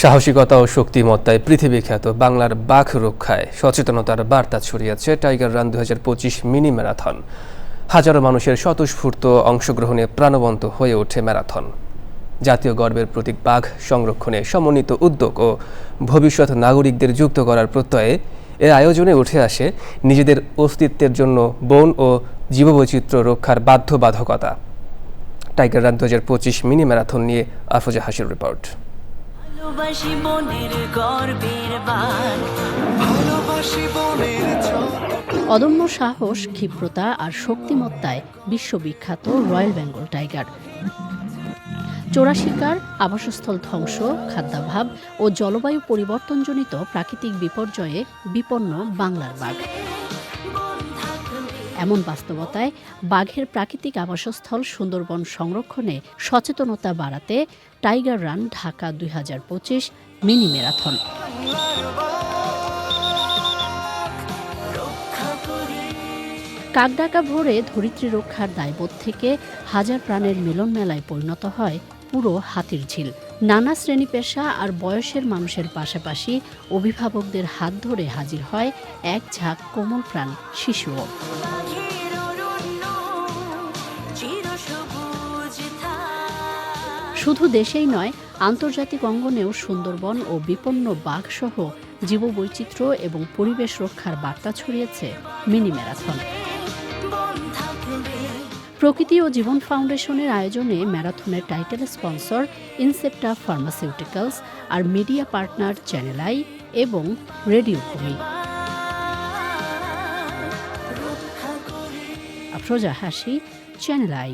সাহসিকতা ও শক্তিমত্তায় পৃথিবী খ্যাত বাংলার বাঘ রক্ষায় সচেতনতার বার্তা ছড়িয়েছে টাইগার রান দু হাজার পঁচিশ মিনি ম্যারাথন। হাজারো মানুষের স্বতঃস্ফূর্ত অংশগ্রহণে প্রাণবন্ত হয়ে ওঠে ম্যারাথন। জাতীয় গর্বের প্রতীক বাঘ সংরক্ষণে সমন্বিত উদ্যোগ ও ভবিষ্যৎ নাগরিকদের যুক্ত করার প্রত্যয়ে এ আয়োজনে উঠে আসে নিজেদের অস্তিত্বের জন্য বন ও জীববৈচিত্র্য রক্ষার বাধ্যবাধকতা। টাইগার রান দু হাজার পঁচিশ মিনি ম্যারাথন নিয়ে আফরোজা হাসির রিপোর্ট। ভালোবাসি মনের গর্বের বার ভালোবাসি বনের অদম্য সাহস ক্ষিপ্রতা আর শক্তিমত্তায় বিশ্ববিখ্যাত রয়্যাল বেঙ্গল টাইগার। চোরা শিকার আবাসস্থল ধ্বংস খাদ্যাভাব ও জলবায়ু পরিবর্তনজনিত প্রাকৃতিক বিপর্যয়ে বিপন্ন বাংলার বাঘ। এমন বাস্তবতায় বাঘের প্রাকৃতিক আবাসস্থল সুন্দরবন সংরক্ষণে সচেতনতা বাড়াতে টাইগার রান ঢাকা দুই হাজার পঁচিশ মিনি ম্যারাথন। কাকডাকা ভোরে ধরিত্রী রক্ষার দায়বোধ থেকে হাজার প্রাণের মিলন মেলায় পরিণত হয় পুরো হাতির ঝিল নানা শ্রেণি পেশা আর বয়সের মানুষের পাশাপাশি অভিভাবকদের হাত ধরে হাজির হয় এক ঝাঁক কোমল প্রাণ শিশুও। শুধু দেশেই নয়, আন্তর্জাতিক অঙ্গনেও সুন্দরবন ও বিপন্ন বাঘসহ জীববৈচিত্র্য এবং পরিবেশ রক্ষার বার্তা ছড়িয়েছে মিনি ম্যারাথন প্রকৃতি ও জীবন ফাউন্ডেশনের আয়োজনে ম্যারাথনের টাইটেল স্পন্সর ইনসেপ্টা ফার্মাসিউটিক্যালস আর মিডিয়া পার্টনার চ্যানেল আই এবং রেডিও ভূমি। আফরোজা হাসি, চ্যানেল আই।